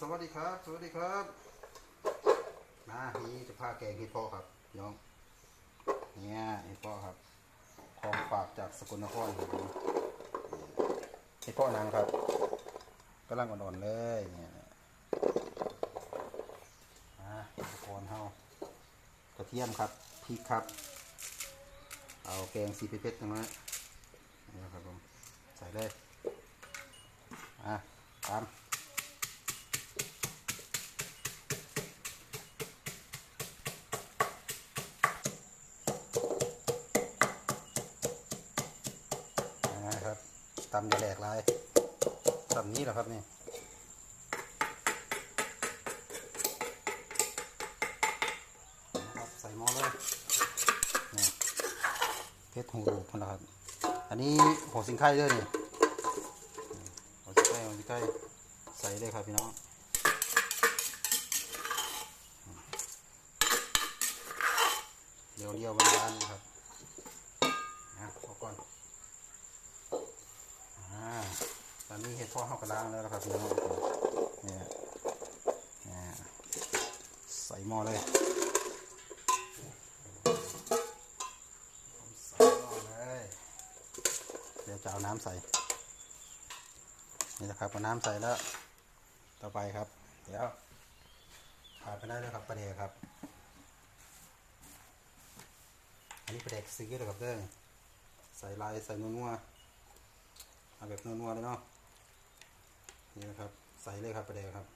สวัสดีครับ สวัสดีครับ มานี่จะพาแกงเห็ดพาะครับน้อง เนี่ยเห็ดพาะครับ ของฝากจากสกลนครครับผมเห็ดพาะนางครับกำลังอ่อนๆเลยเนี่ยมาอุปกรณ์เฮากระเทียมครับพริกครับ เอาแกงซีเพชรตรงนั้นนี่นะครับผมใส่เลยอะตาม ตำจะแหลกลายตำนี้เหรอครับนี่นะครับใส่หม้อเลยนี่เพชรหูรูพันะครับ อันนี้หัวสิงไข่ด้วยนี่หัวสิงไข่หัวสิงไข่ใส่เลยครับพี่น้องเดี๋ยวเลี้ยววันานๆนะครับนะเอาก่อน อ่า ตอนนี้เห็ดเพาะเข้ากระล้างแล้วนะครับพี่น้องเนี่ยเนี่ยใส่หม้อเลยใส่หม้อเลยเดี๋ยวจะเอาน้ำใส่ นี่นะครับเอาน้ำใส่แล้ว ต่อไปครับ เดี๋ยวขาดไปได้เลยครับประเดกครับ อันนี้ประเดกซื้อเลยครับเด้อใส่ลายใส่นัวๆเอาแบบนัวๆเลยเนาะ นี่นะครับ ใส่เลยครับประเดี๋ยวครับ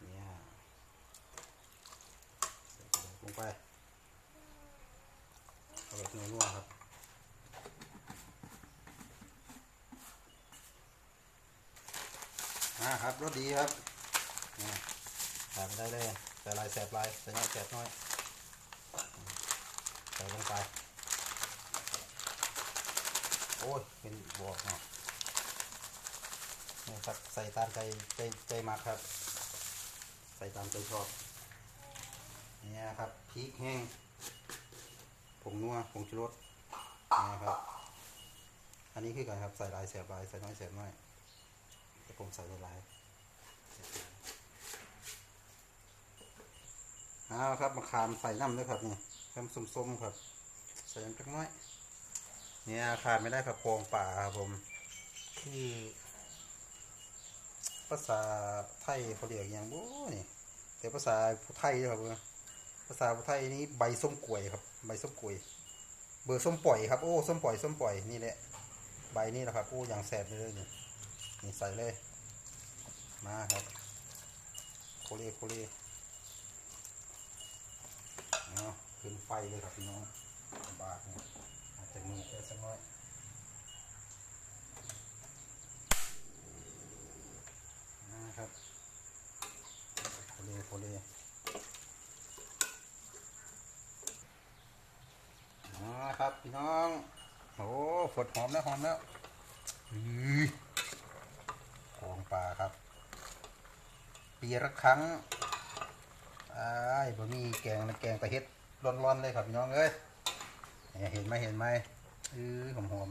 เนี่ยใส่ประลงไปเอาแบบนัวๆครับอ่าครับรสดีครับนี่ยใส่ไปได้เลยใส่ลายแสบลายใส่น้อยแสบน้อยใส่ลงไป โอ้ย เป็นบวกเนาะนี่ครับใส่ตามใจใจใจมากครับ ใส่ตามใจชอบนี่นะครับพริกแห้งผงนัวผงชูรสนี่ครับ อันนี้คือกันครับใส่ลายเสียบลายใส่น้อยเสียบน้อยแต่ผมใส่หลายเอาครับมาขามใส่น้ำด้วยครับนี่แคมส้มๆครับ ใส่น้ำจักน้อย เนี่ยขาดไม่ได้ครับโครงป่าครับผม ที่ภาษาไทยเขาเรียกอย่างโอ้นี่แต่ภาษาไทยครับภาษาไทยนี้ใบส้มกล้วยครับ ใบส้มกล้วย เบอร์ส้มปล่อยครับโอ้ส้มปล่อยส้มปล่อยนี่แหละ ใบนี้แหละครับโอ้อย่างแสบเลยนี่นี่ใส่เลย มาครับโคเลโคเลเอาขึ้นไฟเลยครับพี่น้องบาทเนี่ย อาจจะมีแค่สักน้อยนะครับโคเลโคเลนะครับพี่น้องโอ้ฝดหอมแล้วหอมแล้วอื้อของปลาครับ ปีละครั้งอ้ายบะหมี่แกงนะแกงตะเฮ็ดร้อนๆเลยครับพี่น้องเอ้ย เห็นไหมเห็นไหมเอ้ยหอมหอม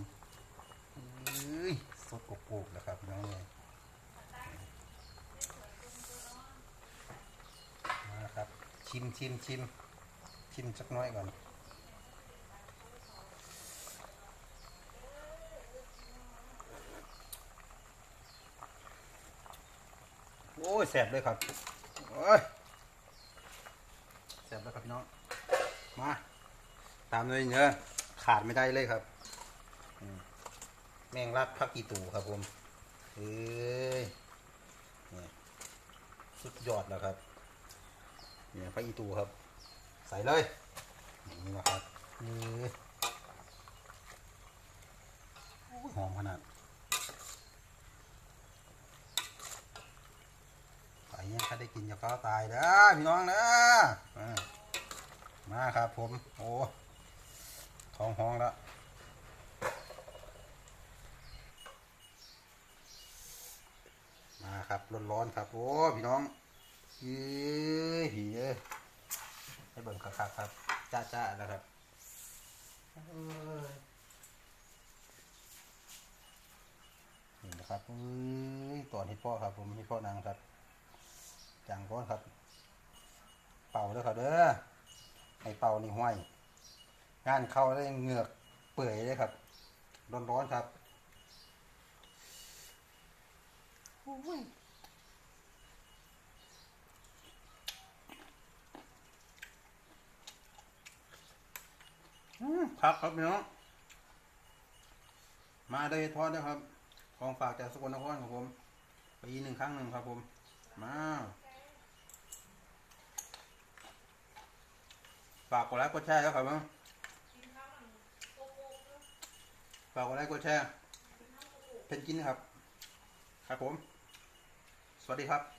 ๆเอ้ยสดกรุบๆนะครับน้องเนี่ยมาครับ ชิมชิมชิมชิมสักน้อยก่อนโอ้ยแสบเลยครับโอ้ยแสบเลยครับพี่น้อง มา ตามด้วยเนื้อขาดไม่ได้เลยครับ แมงลักพักกีตูครับผมเอ้ยสุดยอดแล้วครับเนี่ยพักอีตูครับ ใส่เลยนี่นะครับนี่หอมขนาดไปเนี่ยถ้าได้กินจะฟ้าตายเด้อพี่น้องนะมาครับผม โอ้ ท้องห้องแล้วมาครับร้อนๆครับ โอ้พี่น้องเอ้ยหีเอ้ยให้เบิ่งคักๆครับจ้าๆนะครับเอ้ยนี่นะครับเอ้ยตอนเห็ดพ่อครับ ผมเห็ดพ่อนางครับจางก้อนครับ เป่าด้อครับเด้อให้เป่านี่ห้วย งานเข้าได้เหงือกเปื่อยเลยครับ ร้อนๆครับโอ้ยอืมครับครับพี่น้องมาได้ทอดนะครับ ของฝากจากสกลนครครับผมปีหนึ่งครั้งหนึ่งครับผม มาฝากกดไลค์กดแชร์แล้วครับผม ฝากกดไลค์กดแชร์เพนกินครับ ครับผม สวัสดีครับ